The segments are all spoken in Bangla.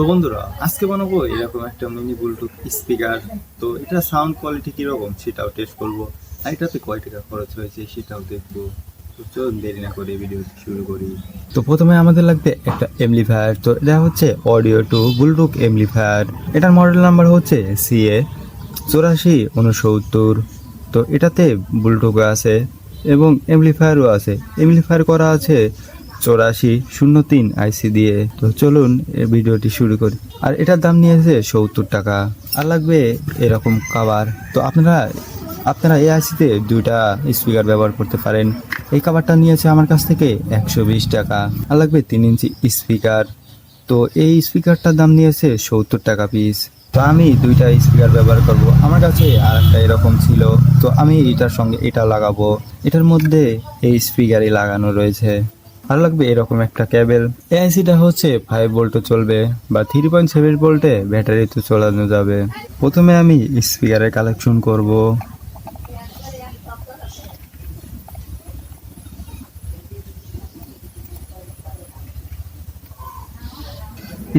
তো বন্ধুরা আজকে বানাবো এরকম একটা মিনি ব্লুটুথ স্পিকার তো এটা সাউন্ড কোয়ালিটি কীরকম সেটাও টেস্ট করব। আর এটাতে কয় টাকা খরচ হয়েছে সেটাও দেখব। দেরি না করে ভিডিও শুরু করি। তো প্রথমে আমাদের লাগবে একটা এমপ্লিফায়ার তো এটা হচ্ছে অডিও টু ব্লুটুথ এমপ্লিফায়ার এটার মডেল নাম্বার হচ্ছে সিএ চৌরাশি উনসত্তর। তো এটাতে ব্লুটুথ আছে এবং এমপ্লিফায়ারও আছে। এমপ্লিফায়ার করা আছে চৌরাশি শূন্য তিন আইসি দিয়ে। তো চলুন এই ভিডিওটি শুরু করি। আর এটার দাম নিয়েছে সত্তর টাকা। আর লাগবে এরকম কাবার তো আপনারা আপনারা এই আইসিতে দুইটা স্পিকার ব্যবহার করতে পারেন। এই কাবারটা নিয়েছে আমার কাছ থেকে একশো বিশ টাকা। আর লাগবে তিন ইঞ্চি স্পিকার তো এই স্পিকারটার দাম নিয়েছে সত্তর টাকা পিস তো আমি দুইটা স্পিকার ব্যবহার করব। আমার কাছে আর একটা এরকম ছিল। তো আমি এটার সঙ্গে এটা লাগাবো। এটার মধ্যে এই স্পিকারই লাগানো রয়েছে। আর লাগবে এরকম একটা কেবল এআইসিটা হচ্ছে ফাইভ ভোল্টও চলবে বা থ্রি পয়েন্ট সেভেন ভোল্টে ব্যাটারিতে চালানো যাবে। প্রথমে আমি স্পিকারের কালেকশন করব।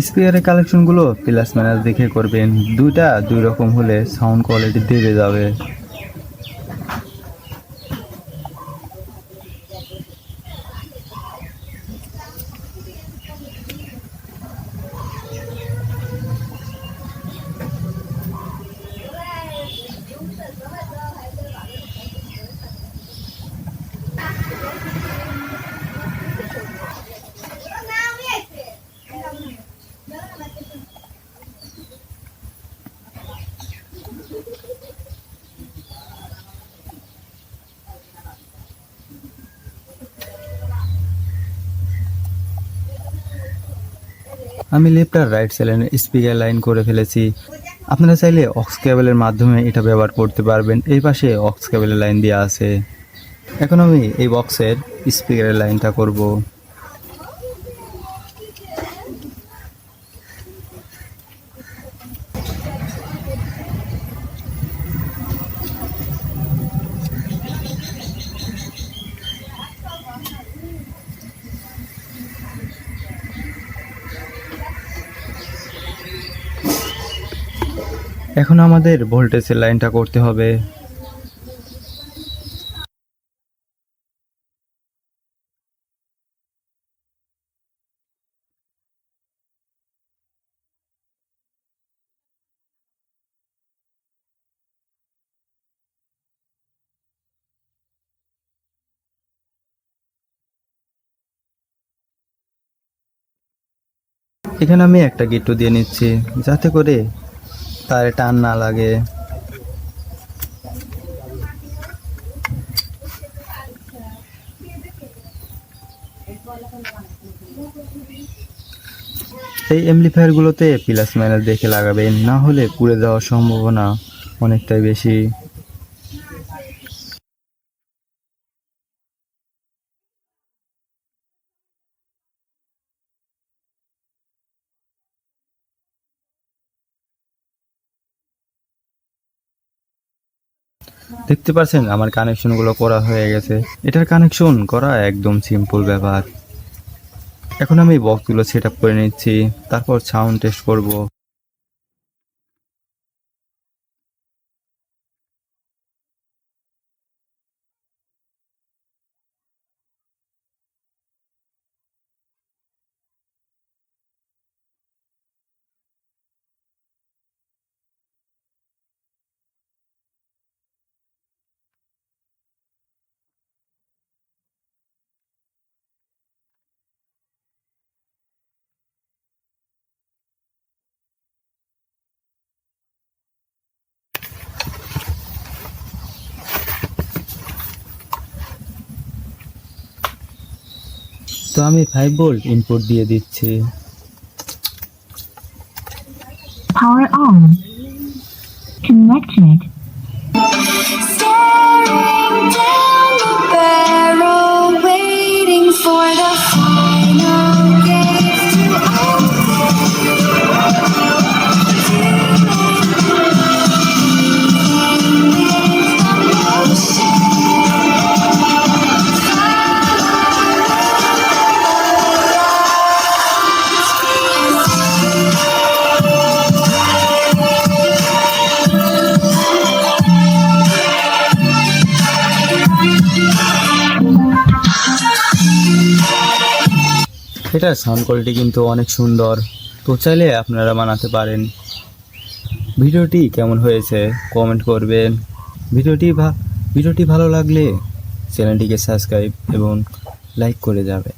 স্পিকারের কালেকশনগুলো প্লাস মাইনাস দেখে করবেন। দুইটা দুই রকম হলে সাউন্ড কোয়ালিটি দেবে যাবে। আমি লেফট আর রাইট সাইডে স্পিকার লাইন করে ফেলেছি। আপনারা চাইলে অক্স কেবলের মাধ্যমে এটা ব্যবহার করতে পারবেন। এই পাশে অক্স কেবলের লাইন দেওয়া আছে। এখন আমি এই বক্সের স্পিকারের লাইনটা করব। এখন আমাদের ভোল্টেজের লাইনটা করতে হবে। এখানে আমি একটা গিট্টু দিয়ে নিচ্ছি যাতে করে তারে টান না লাগে। এই এমপ্লিফায়ার গুলোতে প্লাস মাইনাস দেখে লাগাবেন, না হলে পুড়ে যাওয়ার সম্ভাবনা অনেকটাই বেশি। দেখতে পাচ্ছেন আমার কানেকশনগুলো করা হয়ে গেছে। এটার কানেকশন করা একদম সিম্পল ব্যাপার। এখন আমি বক্সগুলো সেট আপ করে নিচ্ছি, তারপর সাউন্ড টেস্ট করব। তো আমি ফাইভ ভোল্ট ইনপুট দিয়ে দিচ্ছি Power on. এটার সাউন্ড কোয়ালিটি কিন্তু অনেক সুন্দর। তো চাইলে আপনারা বানাতে পারেন। ভিডিওটি কেমন হয়েছে কমেন্ট করবেন। ভিডিওটি ভিডিওটি ভালো লাগলে চ্যানেলটিকে সাবস্ক্রাইব এবং লাইক করে যাবে